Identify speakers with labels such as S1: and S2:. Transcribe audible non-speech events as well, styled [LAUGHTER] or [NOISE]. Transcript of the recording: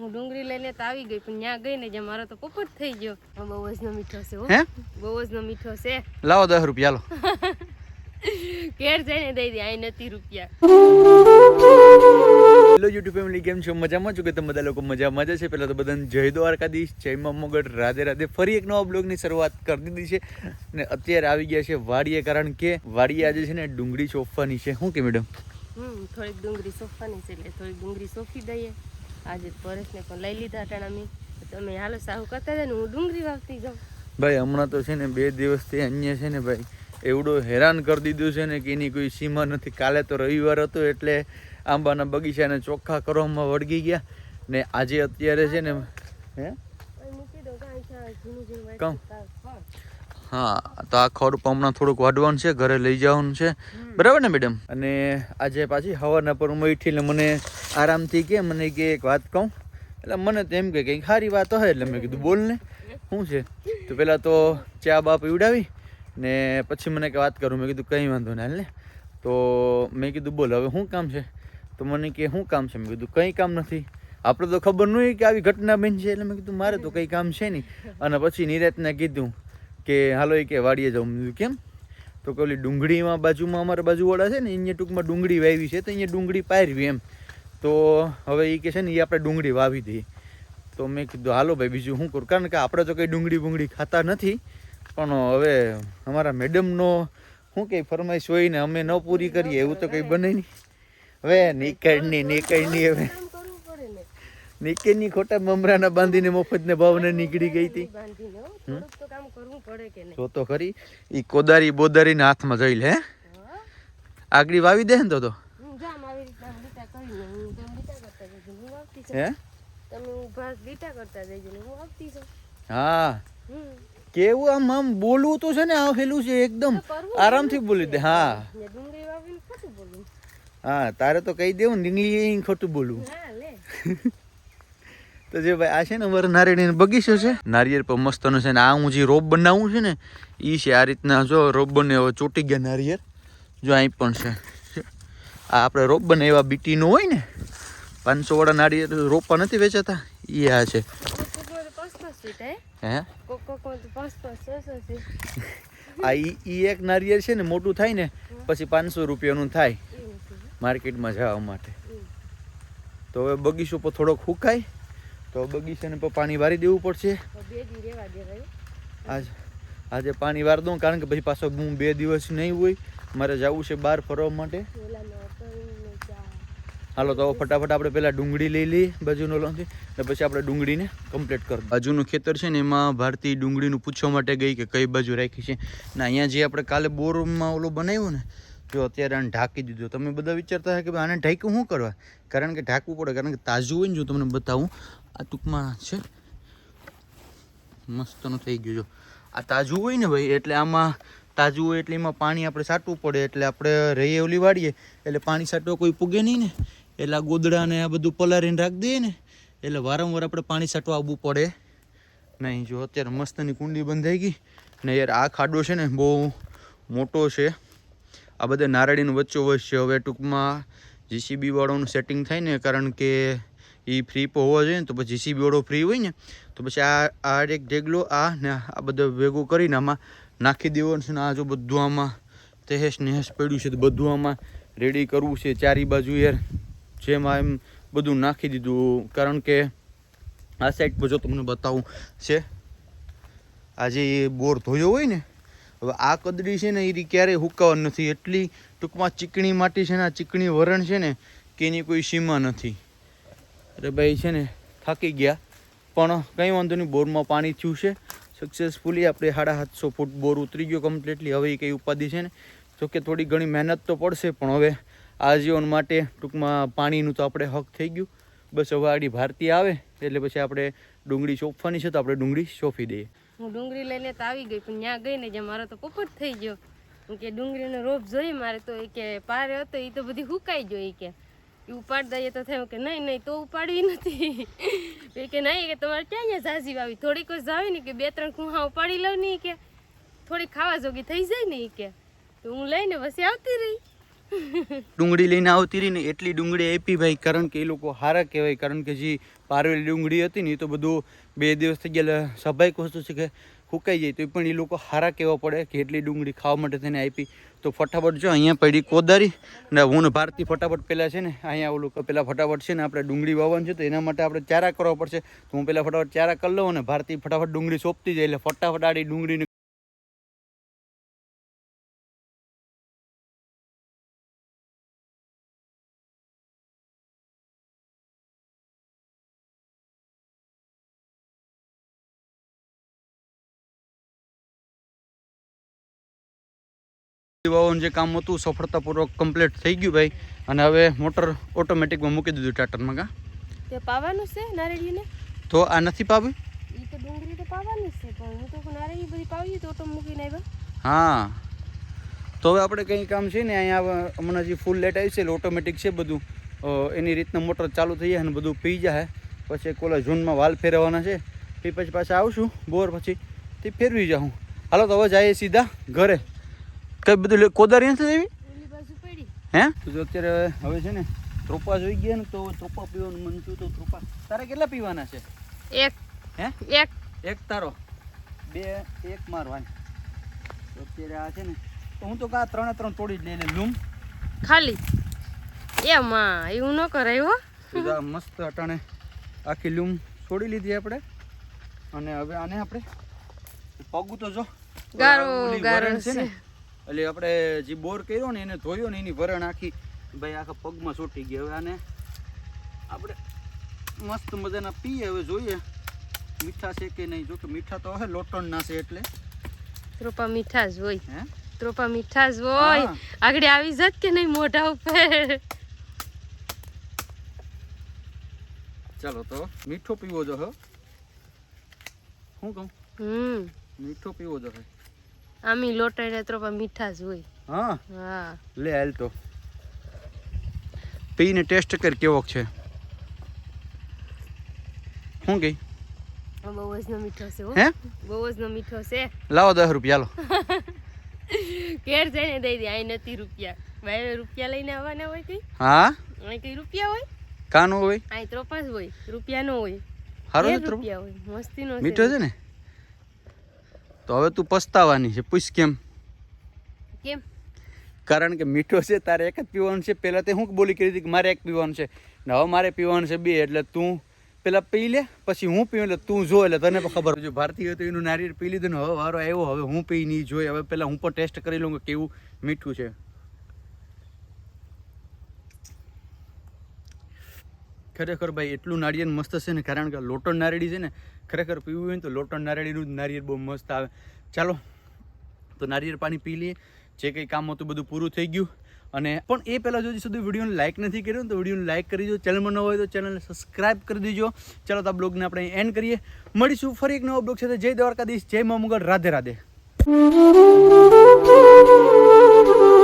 S1: હું ડુંગળી લઈને તો આવી ગઈ પણ ત્યાં ગઈ ને જે મારો તો પોપટ થઈ ગયો. બહુ જ નો મીઠો છે હે. બહુ જ નો મીઠો છે.
S2: લાવો દસ રૂપિયા લો
S1: કેર જઈને દઈ દે અહીં નથી રૂપિયા.
S2: હેલો યુટ્યુબ ફેમિલી કેમ છો? મજામાં છો કે તમે બધા લોકો મજામાં જ છે? પહેલાં તો બધાને જય દ્વારકાધીશ જય મમ્મગઢ રાધે રાધે. ફરી એક નવા બ્લોગની શરૂઆત કરી દીધી છે ને અત્યારે આવી ગયા છે વાડીએ કારણ કે વાડીએ આજે છે ને ડુંગળી ચોફવાની છે. શું કે મેડમ
S1: હમ થોડીક ડુંગળી સોફવાની છે એટલે થોડીક ડુંગળી સોફી દઈએ. આજે પરેશને પણ લઈ લીધા ટાણામી તમે હાલો સાહુ કરતા હતા ને હું ડુંગળી વાવતી જાઉં.
S2: ભાઈ હમણાં તો છે ને બે દિવસથી અહીંયા છે ને ભાઈ એવડો હેરાન કરી દીધું છે ને કે એની કોઈ સીમા નથી. કાલે તો રવિવાર હતો એટલે આંબાના બગીચાને ચોખ્ખા કરવામાં વળગી ગયા. ને આજે અત્યારે છે ને હે? કહું. હા, તો આ ખોડું હમણાં થોડુંક વાઢવાનું છે, ઘરે લઈ જવાનું છે. બરાબર ને, મેડમ? અને આજે પાછી હવાના પર હું ઉઠીને મને આરામથી કે, મને કે એક વાત કહું. એટલે મને તો એમ કે, કંઈક સારી વાત હોય એટલે મેં કીધું, બોલ ને, શું છે? તો પહેલાં તો ચા બા પીવડાવી ને પછી મને કે વાત કરું. મેં કીધું, કંઈ વાંધો ના હાલ ને. તો મેં કીધું, બોલ, હવે શું કામ છે? તો મને કે, શું કામ છે? મેં કીધું, કંઈ કામ નથી. આપણે તો ખબર ન હોય કે આવી ઘટના બની છે, એટલે મેં કીધું, મારે તો કંઈ કામ છે નહીં. અને પછી નિરાતને કીધું કે હાલો એ કે વાડીએ જાઉં મેં કેમ? તો કે ઓલી ડુંગળીમાં બાજુમાં અમારા બાજુવાળા છે ને અહીંયા ટૂંકમાં ડુંગળી વાવી છે, તો અહીંયા ડુંગળી પારવી એમ. તો હવે એ કે છે ને એ આપણે ડુંગળી વાવી દઈએ. તો મેં કીધું, હાલો ભાઈ, બીજું શું કરું? કારણ કે આપણે તો કંઈ ડુંગળી બુંગળી ખાતા નથી, પણ હવે અમારા મેડમનો શું કંઈ ફરમાઈશ હોય ને, અમે ન પૂરી કરીએ, એવું તો કંઈ બને નહીં. હવે નીકળની નીકળની હવે.
S1: ને
S2: નીકળની ખોટા મમરાના બાંધીને મફતને ભાવને નીકળી ગઈ હતી. જો તો ખરી. ઈ કોદારી બોદારીને હાથમાં જઈ લે હે? આગળી વાવી દે ને તો તો.
S1: હું
S2: કેવું આમ આમ બોલવું તો છે ને આવેલું છે એકદમ. આરામથી બોલી દે હા. હા તારે તો કહી દેવું ને ઇંગ્લિશ ખોટું બોલવું. [LAUGHS] તો જે ભાઈ આ છે ને અમારે નારિયેળ બગીચો છે. નારિયેળ પર મસ્તનો છે ને આ હું જે રોપ બનાવું છે ને એ છે આ રીતના જો રોપ બને હવે ચોટી ગયા નારિયેળ. જો અહીં પણ છે. આ આપણે રોપ બને એવા બીટીનું હોય ને પાંચસો વાળા નારિયેળ રોપા નથી વેચાતા એ આ છે.
S1: હે?
S2: આ ઈ એક નારિયેળ છે ને મોટું થાય ને પછી પાંચસો રૂપિયાનું થાય. માર્કેટમાં જવા માટે. તો હવે બગીચો પર થોડોક હુકાય. તો બગીચાને પણ પાણી વારી દેવું પડશે. આજ આજે પાણી વાર દઉં કારણ કે પછી પાછો હું બે દિવસ નહીં હોય. મારે જવું છે બહાર ફરવા માટે. હાલો તો ફટાફટ આપણે પહેલાં ડુંગળી લઈ લઈએ બાજુનો લોનથી ને પછી આપણે ડુંગળીને કમ્પ્લીટ કરી બાજુનું ખેતર છે ને એમાં ભારતી ડુંગળીનું પૂછવા માટે ગઈ કે કઈ બાજુ રાખી છે. ને અહીંયા જે આપણે કાલે બોરમાં ઓલો બનાવ્યું ને જો અત્યારે આને ઢાંકી દીધું. તમે બધા વિચારતા હતા કે આને ઢાંક્યું શું કરવા? કારણ કે ઢાંકવું પડે કારણ કે તાજું હોય ને જો તમને બતાવું. આ ટૂંકમાં છે. મસ્તનું થઈ ગયું જો. આ તાજું હોય ને ભાઈ, એટલે આમાં તાજું હોય એટલે એમાં પાણી આપણે સાટવું પડે. એટલે આપણે રહીએ ઓલી વાળીએ એટલે પાણી સાટવા કોઈ પૂગે નહીં ને. એટલે આ ગોદડાને આ બધું પલારીને રાખી દઈએ ને, એટલે વારંવાર આપણે પાણી સાટવા આવવું પડે. નહીં જો, અત્યારે મસ્તની કુંડી બંધાઈ ગઈ. ને યાર, આ ખાડો છે ને બહુ મોટો છે. આ બધા નારળીનું વચ્ચો વચ્ચે હવે ટૂંકમાં જીસીબી વાળાનું સેટિંગ થાય ને, કારણ કે એ ફ્રી પર હોવા જોઈએ ને તો પછી જીસીબી ઓળો ફ્રી હોય ને, તો પછી આ આ એક ઢેગલો, આ ને આ બધું ભેગું કરીને આમાં નાખી દેવાનું છે ને આ જો બધું આમાં તહેશ નહેશ પડ્યું છે તો બધું આમાં રેડી કરવું છે ચારી બાજુ યાર. જેમાં એમ બધું નાખી દીધું. કારણ કે આ સાઈડ પર જો તમને બતાવું છે, આ જે બોર ધોયો હોય ને, હવે આ કદડી છે ને એ ક્યારેય હુકાવા નથી. એટલી ટૂંકમાં ચીકણી માટી છે ને, આ ચીકણી વરણ છે ને, કે એની કોઈ સીમા નથી. અરે ભાઈ, છે ને, થાકી ગયા. પણ કંઈ વાંધો નહીં, બોરમાં પાણી થયું છે. સક્સેસફુલી આપણે સાડા સાતસો ફૂટ બોર ઉતરી ગયો કમ્પ્લીટલી હવે એ કંઈ ઉપાધિ છે ને? જો કે થોડી ઘણી મહેનત તો પડશે, પણ હવે આજીવન માટે ટૂંકમાં પાણીનું તો આપણે હક થઈ ગયું. બસ હવે આડી ભારતી આવે, એટલે પછી આપણે ડુંગળી ચોપવાની છે, તો આપણે ડુંગળી ચોપી દઈએ.
S1: હું ડુંગળી લઈને તો આવી ગઈ, પણ ત્યાં ગઈ ને જે મારો તો પોપટ થઈ ગયો. કે ડુંગળીનો રોપ જોઈ મારે તો, એ કે પારે હતો, એ તો બધી હુકાઈ ગયો, એ કે. ઉપાડ દઈએ તો થયું કે નહીં નહીં, તો ઉપાડવી નથી. [LAUGHS] એ કે નહીં કે તમારે ક્યાં અહીંયા ઝાઝી વાવી? થોડીક જ જાવી ને કે બે, ત્રણ કુહા ઉપાડી લઉં નહીં કે. થોડી ખાવા જોગી થઈ જાય ને એ કે. તો હું લઈને પછી આવતી રહી.
S2: ડુંગળી લઈને આવતી રહી ને એટલી ડુંગળી આપી ભાઈ, કારણ કે એ લોકો હારા કહેવાય. કારણ કે જે પારવેલી ડુંગળી હતી ને એ તો બધું બે દિવસ થઈ ગયા સ્વાભાવિક વસ્તુ છે કે સુકાઈ જાય તો પણ એ લોકો હારા કહેવા પડે કે એટલી ડુંગળી ખાવા માટે તેને આપી. તો ફટાફટ જો અહીંયા પડી કોદારી ને હું ભારતી ફટાફટ પહેલાં છે ને અહીંયા ઓલું પહેલાં ફટાફટ છે ને આપણે ડુંગળી વાવવાનું છે, તો એના માટે આપણે ચારા કરવા પડશે. તો હું પહેલાં ફટાફટ ચારા કરી લઉં અને ભારતી ફટાફટ ડુંગળી સોંપતી જાય, એટલે ફટાફટ આડી ડુંગળીને વાવવાનું જે કામ હતું સફળતાપૂર્વક કમ્પ્લીટ થઈ ગયું ભાઈ. અને હવે મોટર ઓટોમેટિકમાં મૂકી દીધું ટાટરમાં કા?
S1: તે પાવાનું છે નારેડીને
S2: તો આ નથી પાવી
S1: ઈ તો ડુંગળી તો પાવાની છે પણ હું તો નારેડી બધી પાવી તો ઓટો મૂકીને આવ્યા.
S2: હા. તો હવે આપણે કંઈ કામ છે ને અહીંયા હમણાં જે ફૂલ લેટ આવી છે ઓટોમેટિક છે બધું. એની રીતના મોટર ચાલુ થઈ જાય અને બધું પી જાય. પછી કોલા ઝૂનમાં વાલ ફેરવવાના છે. એ પછી પાછા આવશું બોર પછી તે ફેરવી જાઉં. હાલો તો હવે જઈએ સીધા ઘરે. કઈ બધું કોદારી નથી
S1: પડી.
S2: હે? તો જો અત્યારે હવે છે ને ત્રોપા જોઈ ગયા ને તો ત્રોપા પીવાનું મન થયું તો ત્રોપા. તારે કેટલા પીવાના છે?
S1: એક.
S2: હે?
S1: એક.
S2: એક તારો. બે એક મારવાની અત્યારે આ છે ને તો હું તો કા ત્રણે ત્રણ તોડી જ લઈ લે લૂમ.
S1: ખાલી. એ માં એવું ન કરાય હો.
S2: મસ્ત અટાણે આખી લૂમ છોડી લીધી આપણે. અને હવે આને આપણે પગું તો જો
S1: ગારો ગારો
S2: છે ને. એટલે આપણે જે બોર કર્યો ને એને ધોયો ને એની વરણ આખી. ભાઈ આખા પગમાં ચોટી ગયા હવે આને આપણે મસ્ત મજાના પીએ. હવે જોઈએ મીઠા છે કે નહીં. જો કે મીઠા તો હે લોટણ ના છે એટલે.
S1: ત્રોપા મીઠા જ હોય.
S2: હે?
S1: ત્રોપા મીઠા જ હોય આગળ આવી જત કે નહીં મોઢા ઉપર?
S2: ચાલો તો મીઠો પીવો જો હો. શું કહું?
S1: હમ.
S2: મીઠો પીવો જો હે
S1: આમી લોટાઈને ત્રોપા મીઠા જ હોય.
S2: હા?
S1: હા.
S2: લે હાલ તો. પીને ટેસ્ટ કર કેવો છે. શું ગઈ
S1: બહુ જ નો મીઠો છે હો. બહુ જ નો મીઠો છે.
S2: લાવો દસ રૂપિયા લો
S1: કેર જઈને દઈ દે અહીં નથી રૂપિયા. ભાઈ રૂપિયા લઈને આવવાના હોય કઈ?
S2: હા?
S1: અહીં કઈ રૂપિયા હોય?
S2: કાનો હોય?
S1: અહીં ત્રોપા જ હોય. રૂપિયા નો હોય
S2: ત્રુ?
S1: રૂપિયા હોય મસ્તી નો
S2: મીઠો છે ને? તો હવે તું પસ્તાવાની છે પૂછ કેમ?
S1: કેમ?
S2: કારણ કે મીઠો છે તારે એક જ પીવાનું છે. પહેલાં તે હું બોલી કરી હતી કે મારે એક પીવાનું છે? ને હવે મારે પીવાનું છે બે એટલે તું પેલા પી લે પછી હું પીવું એટલે તું જો એટલે તને પણ ખબર જો ભારતીય તો એનું નારિયેળ પી લીધું ને હવે વારો આવ્યો હવે હું પી નહીં જોઈ. હવે પહેલાં હું પણ ટેસ્ટ કરી લઉં કે કેવું મીઠું છે. ખરેખર ભાઈ, એટલું નારિયેળ મસ્ત છે ને, કારણ કે લોટણ નારેડી છે ને, ખરેખર પીવું હોય ને તો લોટણ નારેડીનું જ નારિયેળ બહુ મસ્ત આવે. ચાલો, તો નારિયેળ પાણી પી લઈએ. જે કંઈ કામ હતું બધું પૂરું થઈ ગયું. અને પણ એ પહેલાં જો સુધી વિડીયોને લાઇક નથી કર્યો તો વિડીયોને લાઇક કરી દો ચેનલમાં ન હોય તો ચેનલને સબસ્ક્રાઇબ કરી દેજો. ચાલો, તો આ બ્લોગને આપણે એન્ડ કરીએ. મળીશું ફરી એક નવો બ્લોગ સાથે. જય દ્વારકાધીશ, જય મા મુગલ. રાધે રાધે.